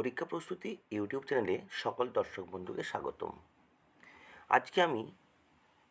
পরীক্ষা প্রস্তুতি ইউটিউব চ্যানেলে সকল দর্শক বন্ধুকে স্বাগতম। আজকে আমি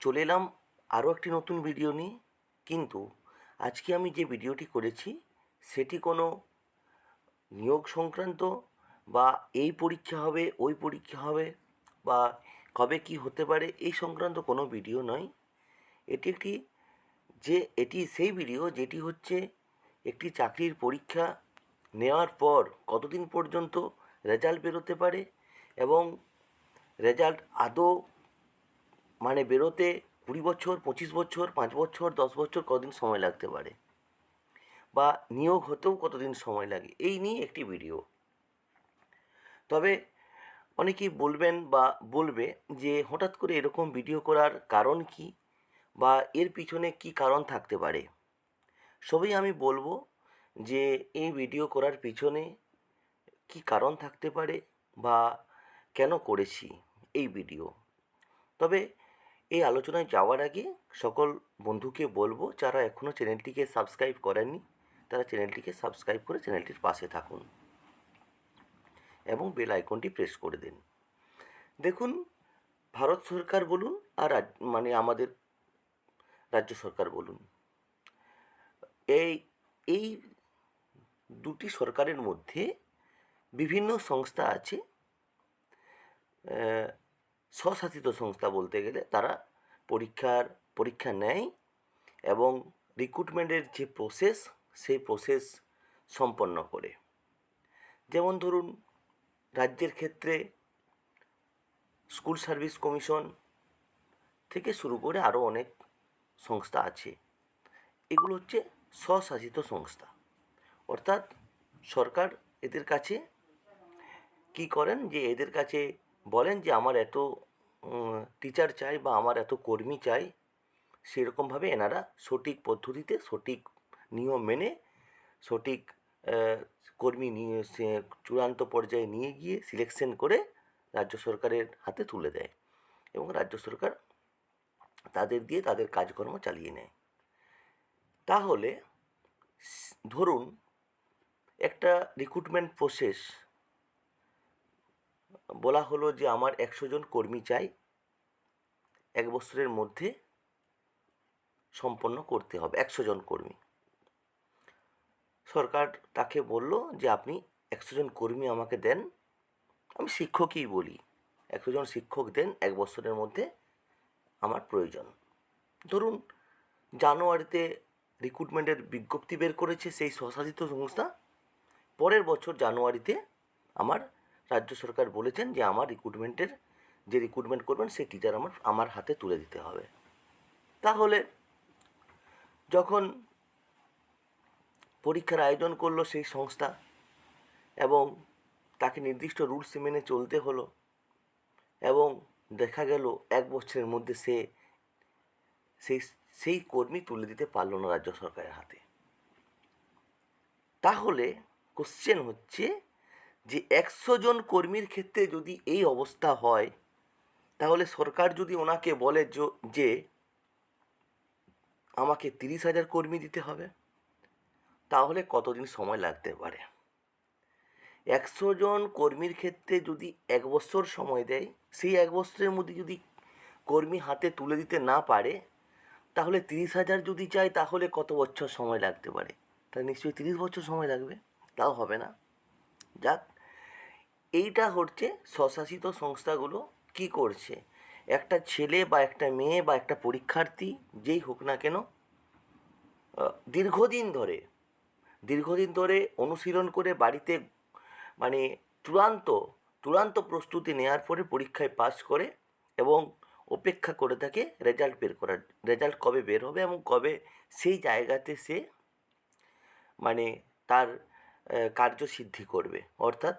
চলে এলাম আরও একটি নতুন ভিডিও নিয়ে, কিন্তু আজকে আমি যে ভিডিওটি করেছি, সেটি কোনো নিয়োগ সংক্রান্ত বা এই পরীক্ষা হবে, ওই পরীক্ষা হবে বা কবে কি হতে পারে, এই সংক্রান্ত কোনো ভিডিও নয়। এটি একটি যে, এটি সেই ভিডিও যেটি হচ্ছে একটি চাকরির পরীক্ষা নেওয়ার পর কতদিন পর্যন্ত রেজাল্ট বেরোতে পারে এবং রেজাল্ট আদৌ মানে বেরোতে কুড়ি বছর, পঁচিশ বছর, পাঁচ বছর, দশ বছর কতদিন সময় লাগতে পারে? বা নিয়োগ হতেও কতদিন সময় লাগে? এই নিয়ে একটি ভিডিও। তবে অনেকেই বলবেন বা বলবে যে হঠাৎ করে এরকম ভিডিও করার কারণ কি? বা এর পিছনে কি কারণ থাকতে পারে? সবই আমি বলব। যে এই ভিডিও করার পিছনে কি কারণ থাকতে পারে বা কেন করেছি এই ভিডিও তবে এই আলোচনায় যাওয়ার আগে সকল বন্ধুকে বলব, যারা এখনও চ্যানেলটিকে সাবস্ক্রাইব করেননি, তারা চ্যানেলটিকে সাবস্ক্রাইব করে চ্যানেলটির পাশে থাকুন এবং বেল আইকনটি প্রেস করে দিন। দেখুন, ভারত সরকার বলুন আর মানে আমাদের রাজ্য সরকার বলুন, এই এই দুটি সরকারের মধ্যে বিভিন্ন সংস্থা আছে স্বশাসিত সংস্থা বলতে গেলে তারা পরীক্ষার, পরীক্ষা নেয় এবং রিক্রুটমেন্টের যে প্রসেস সেই প্রসেস সম্পন্ন করে। যেমন ধরুন, রাজ্যের ক্ষেত্রে স্কুল সার্ভিস কমিশন থেকে শুরু করে আরও অনেক সংস্থা আছে। এগুলো হচ্ছে স্বশাসিত সংস্থা। অর্থাৎ সরকার এদের কাছে কি করেন যে এদের কাছে বলেন যে আমার এত টিচার চাই বা আমার এত কর্মী চাই, সেরকমভাবে এনারা সঠিক পদ্ধতিতে সঠিক নিয়ম মেনে সঠিক কর্মী নিয়ে সে চূড়ান্ত পর্যায়ে নিয়ে গিয়ে সিলেকশন করে রাজ্য সরকারের হাতে তুলে দেয় এবং রাজ্য সরকার তাদের দিয়ে তাদের কাজকর্ম চালিয়ে নেয়। তাহলে, ধরুন একটা রিক্রুটমেন্ট প্রসেস বলা হলো যে আমার একশো জন কর্মী চাই এক বছরের মধ্যে সম্পন্ন করতে হবে, একশো জন কর্মী। সরকার তাকে বলল যে আপনি একশো জন কর্মী আমাকে দেন, আমি শিক্ষকই বলি, একশো জন শিক্ষক দেন, এক বছরের মধ্যে আমার প্রয়োজন। ধরুন, জানুয়ারিতে রিক্রুটমেন্টের বিজ্ঞপ্তি বের করেছে সেই স্বশাসিত সংস্থা পরের বছর জানুয়ারিতে আমার রাজ্য সরকার বলেছেন যে আমার রিক্রুটমেন্টের যে রিক্রুটমেন্ট করবেন, সেই টিচার আমার আমার হাতে তুলে দিতে হবে। তাহলে যখন পরীক্ষার আয়োজন করল সেই সংস্থা এবং তাকে নির্দিষ্ট রুলস মেনে চলতে হলো এবং দেখা গেল এক বছরের মধ্যে সে, সেই সেই কর্মী তুলে দিতে পারল না রাজ্য সরকারের হাতে। তাহলে কোশ্চেন হচ্ছে যে একশো জন কর্মীর ক্ষেত্রে যদি এই অবস্থা হয়, তাহলে সরকার যদি ওনাকে বলে য- আমাকে তিরিশ হাজার কর্মী দিতে হবে, তাহলে কতদিন সময় লাগতে পারে? একশো জন কর্মীর ক্ষেত্রে যদি এক বছর সময় দেয়, সেই এক বছরের মধ্যে যদি কর্মী হাতে তুলে দিতে না পারে, তাহলে তিরিশ হাজার যদি চাই তাহলে কত বছর সময় লাগতে পারে? তাহলে নিশ্চয়ই তিরিশ বছর সময় লাগবে। তাও হবে না। যাক, এইটা হচ্ছে স্বশাসিত সংস্থাগুলো কি করছে? একটা ছেলে বা একটা মেয়ে বা একটা পরীক্ষার্থী, যেই হোক না কেন দীর্ঘদিন ধরে দীর্ঘদিন ধরে অনুশীলন করে বাড়িতে মানে চূড়ান্ত চূড়ান্ত প্রস্তুতি নেওয়ার পরে পরীক্ষায় পাস করে এবং অপেক্ষা করে থাকে রেজাল্ট বের করার, রেজাল্ট কবে বের হবে এবং কবে সেই জায়গাতে সে মানে তার কার্যসিদ্ধি করবে। অর্থাৎ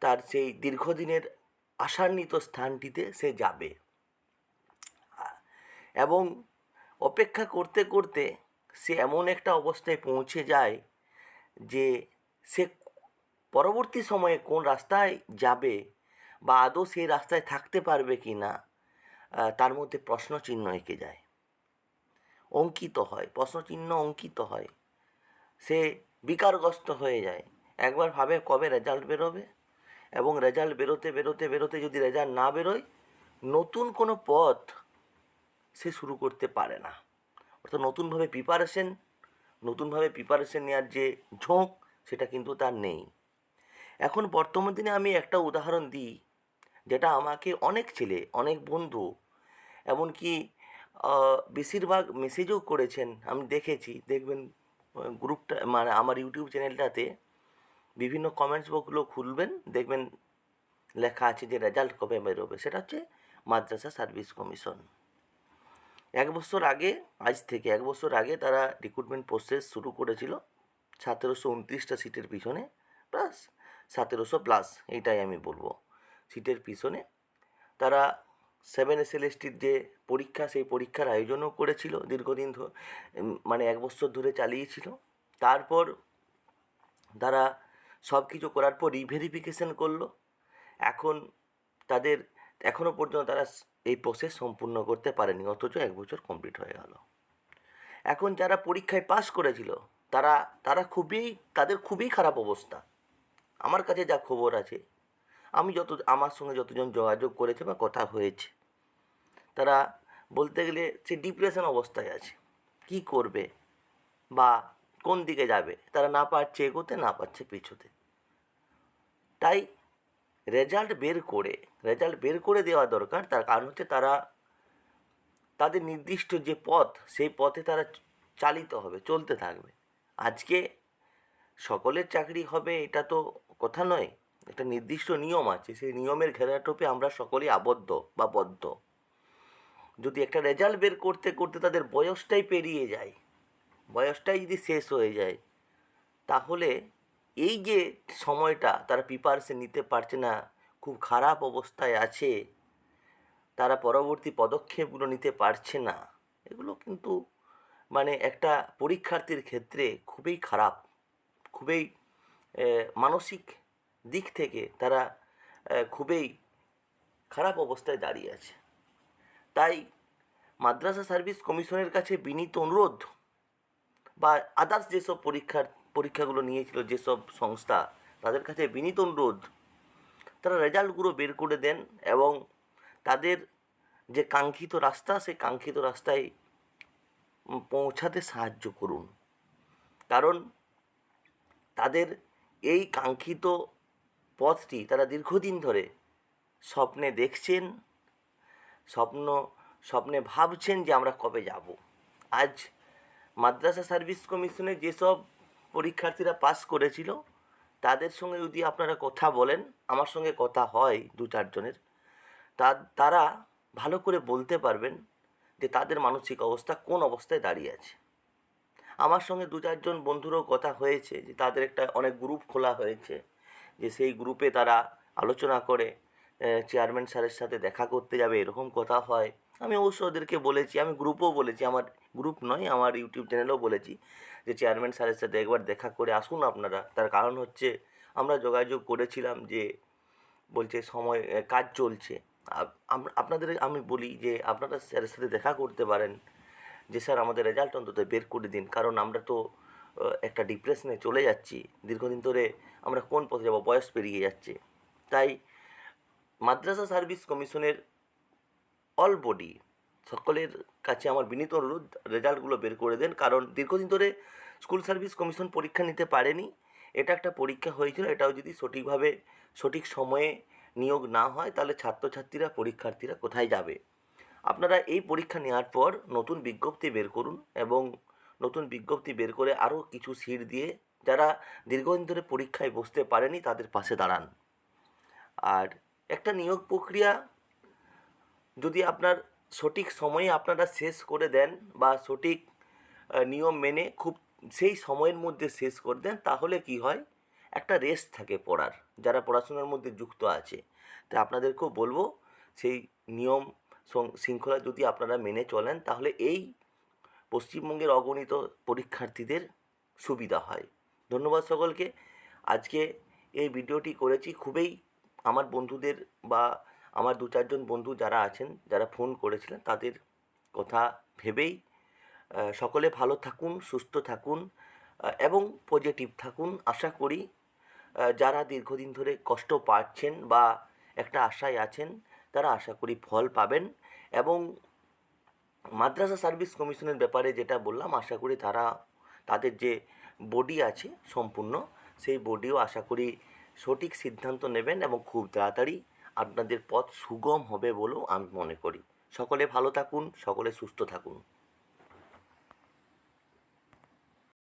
তার সেই দীর্ঘদিনের আশান্বিত স্থানটিতে সে যাবে। এবং অপেক্ষা করতে করতে সে এমন একটা অবস্থায় পৌঁছে যায় যে সে পরবর্তী সময়ে কোন রাস্তায় যাবে বা আদৌ সেই রাস্তায় থাকতে পারবে কি না তার মধ্যে প্রশ্নচিহ্ন এঁকে যায়। অঙ্কিত হয়, প্রশ্নচিহ্ন অঙ্কিত হয়। সে বিকারগ্রস্ত হয়ে যায়। একবার ভাবে কবে রেজাল্ট বেরোবে এবং রেজাল্ট বেরোতে বেরোতে বেরোতে যদি রেজাল্ট না বেরোয়, নতুন কোনো পথ সে শুরু করতে পারে না। অর্থাৎ নতুনভাবে প্রিপারেশন নতুনভাবে প্রিপারেশন নেওয়ার যে ঝোঁক, সেটা কিন্তু তার নেই। এখন বর্তমান দিনে আমি একটা উদাহরণ দিই, যেটা আমাকে অনেক ছেলে, অনেক বন্ধু, এমনকি বেশিরভাগ মেসেজও করেছেন। আমি দেখেছি, দেখবেন গ্রুপটা মানে আমার ইউটিউব চ্যানেলটাতে বিভিন্ন কমেন্টস বক্সগুলো খুলবেন, দেখবেন লেখা আছে যে রেজাল্ট কবে বেরোবে সেটা হচ্ছে মাদ্রাসা সার্ভিস কমিশন এক বছর আগে, আজ থেকে এক বছর আগে তারা রিক্রুটমেন্ট প্রসেস শুরু করেছিল, সতেরোশো উনত্রিশটা সিটের পিছনে প্লাস সতেরোশো প্লাস এইটাই আমি বলব, সিটের পিছনে। তারা সেভেন এস যে পরীক্ষা, সেই পরীক্ষার আয়োজনও করেছিল দীর্ঘদিন মানে এক বছর ধরে চালিয়েছিল। তারপর তারা সব কিছু করার পর রিভেরিফিকেশন করল। এখন তাদের এখনও পর্যন্ত তারা এই প্রসেস সম্পূর্ণ করতে পারেনি, অথচ এক বছর কমপ্লিট হয়ে গেল। এখন যারা পরীক্ষায় পাশ করেছিল, তারা তারা খুবই, তাদের খুবই খারাপ অবস্থা। আমার কাছে যা খবর আছে আমি যত, আমার সঙ্গে যতজন যোগাযোগ করেছে বা কথা হয়েছে, তারা বলতে গেলে সে ডিপ্রেশন অবস্থায় আছে। কি করবে? বা কোন দিকে যাবে? তারা না পারছে এগোতে, না পারছে পিছুতে। তাই রেজাল্ট বের করে রেজাল্ট বের করে দেওয়া দরকার। তার কারণ হচ্ছে তারা, তাদের নির্দিষ্ট যে পথ, সেই পথে তারা চালিত হবে, চলতে থাকবে। আজকে সকলের চাকরি হবে, এটা তো কথা নয়। একটা নির্দিষ্ট নিয়ম আছে, সেই নিয়মের ঘেরাটোপে আমরা সকলেই আবদ্ধ বা বদ্ধ। যদি একটা রেজাল্ট বের করতে করতে তাদের বয়সটাই পেরিয়ে যায়, বয়সটাই যদি শেষ হয়ে যায়, তাহলে এই যে সময়টা তারা প্রিপারেশন নিতে পারছে না, খুব খারাপ অবস্থায় আছে, তারা পরবর্তী পদক্ষেপগুলো নিতে পারছে না, এগুলো কিন্তু মানে একটা পরীক্ষার্থীর ক্ষেত্রে খুবই খারাপ, খুবই মানসিক দিক থেকে তারা খুবই খারাপ অবস্থায় দাঁড়িয়ে আছে। তাই মাদ্রাসা সার্ভিস কমিশনের কাছে বিনীত অনুরোধ বা আদার্স যেসব পরীক্ষার, পরীক্ষাগুলো নিয়েছিল, যেসব সংস্থা তাদের কাছে বিনীত অনুরোধ, তারা রেজাল্টগুলো বের করে দেন এবং তাদের যে কাঙ্ক্ষিত রাস্তা, সেই কাঙ্ক্ষিত রাস্তায় পৌঁছাতে সাহায্য করুন। কারণ তাদের এই কাঙ্ক্ষিত পথটি তারা দীর্ঘদিন ধরে স্বপ্নে দেখছেন, স্বপ্ন, স্বপ্নে ভাবছেন যে আমরা কবে যাব। আজ মাদ্রাসা সার্ভিস কমিশনে যেসব পরীক্ষার্থীরা পাস করেছিল, তাদের সঙ্গে যদি আপনারা কথা বলেন, আমার সঙ্গে কথা হয় দু চারজনের তা, তারা ভালো করে বলতে পারবেন যে তাদের মানসিক অবস্থা কোন অবস্থায় দাঁড়িয়ে আছে। আমার সঙ্গে দু চারজন বন্ধুরও কথা হয়েছে যে তাদের একটা অনেক গ্রুপ খোলা হয়েছে। যে সেই গ্রুপে তারা আলোচনা করে চেয়ারম্যান স্যারের সাথে দেখা করতে যাবে, এরকম কথা হয়। আমি অবশ্য ওদেরকে বলেছি, আমি গ্রুপও বলেছি, আমার গ্রুপ নয়, আমার ইউটিউব চ্যানেলেও বলেছি যে চেয়ারম্যান স্যারের সাথে একবার দেখা করে আসুন আপনারা। তার কারণ হচ্ছে আমরা যোগাযোগ করেছিলাম যে বলছে সময় কাজ চলছে। আপনাদের, আমি বলি যে আপনারা স্যারের সাথে দেখা করতে পারেন। যে স্যার আমাদের রেজাল্ট অন্তত বের করে দিন, কারণ আমরা তো একটা ডিপ্রেশনে চলে যাচ্ছি। দীর্ঘদিন ধরে আমরা কোন পথে যাব? বয়স পেরিয়ে যাচ্ছে। তাই মাদ্রাসা সার্ভিস কমিশনের অল বডি সকলের কাছে আমার বিনীত অনুরোধ, রেজাল্টগুলো বের করে দেন। কারণ দীর্ঘদিন ধরে স্কুল সার্ভিস কমিশন পরীক্ষা নিতে পারেনি। এটা একটা পরীক্ষা হয়েছিল, এটাও যদি সঠিকভাবে, সঠিক সময়ে নিয়োগ না হয়, তাহলে ছাত্রছাত্রীরা, পরীক্ষার্থীরা কোথায় যাবে? আপনারা এই পরীক্ষা নেওয়ার পর নতুন বিজ্ঞপ্তি বের করুন এবং নতুন বিজ্ঞপ্তি বের করে আরও কিছু সিট দিয়ে যারা দীর্ঘদিন ধরে পরীক্ষায় বসতে পারেনি তাদের পাশে দাঁড়ান। আর একটা নিয়োগ প্রক্রিয়া যদি আপনার সঠিক সময়ে আপনারা শেষ করে দেন বা সঠিক নিয়ম মেনে খুব সেই সময়ের মধ্যে শেষ করে দেন, তাহলে কি হয়? একটা রেস্ট থাকে পড়ার, যারা পড়াশোনার মধ্যে যুক্ত আছে। তা আপনাদেরকেও বলব, সেই নিয়ম শৃঙ্খলা যদি আপনারা মেনে চলেন, তাহলে এই পশ্চিমবঙ্গের অগণিত পরীক্ষার্থীদের সুবিধা হয়। ধন্যবাদ সকলকে। আজকে এই ভিডিওটি করেছি। খুবই আমার বন্ধুদের বা আমার দু চারজন বন্ধু যারা আছেন, যারা ফোন করেছিলেন, তাদের কথা ভেবেই সকলে ভালো থাকুন, সুস্থ থাকুন এবং পজিটিভ থাকুন। আশা করি যারা দীর্ঘদিন ধরে কষ্ট পাচ্ছেন বা একটা আশায় আছেন, তারা আশা করি ফল পাবেন এবং মাদ্রাসা সার্ভিস কমিশনের ব্যাপারে যেটা বললাম, আশা করি তারা, তাদের যে বডি আছে সম্পূর্ণ, সেই বডিও আশা করি সঠিক সিদ্ধান্ত নেবেন এবং খুব তাড়াতাড়ি আপনাদের পথ সুগম হবে বলেও আমি মনে করি। সকলে ভালো থাকুন, সকলে সুস্থ থাকুন।